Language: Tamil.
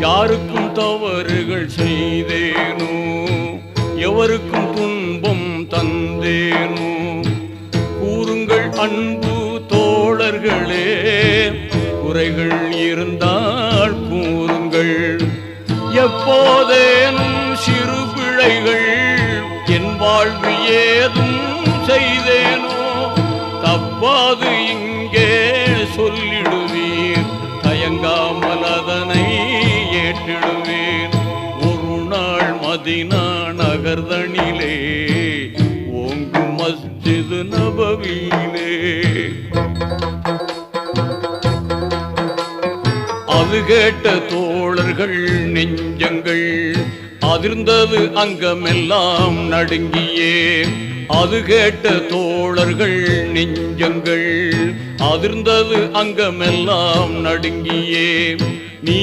யாருக்கும் தவறுகள் செய்தேனோ எவருக்கும் துன்பம் தந்தேனோ. கூறுங்கள் அன்பு தோழர்களே குறைகள் இருந்தால் கூறுங்கள். எப்போதேனும் சிறு பிழைகள் என் வாழ்வு ஏதும் மதினா நகர்தனிலே ஓங்கு மஸ்ஜிது நபவியிலே. அது கேட்ட தோழர்கள் நெஞ்சங்கள் அதிர்ந்தது அங்கமெல்லாம் நடுங்கியே. அது கேட்ட தோழர்கள் நெஞ்சங்கள் அதிர்ந்தது அங்கமெல்லாம் நடுங்கியே. நீ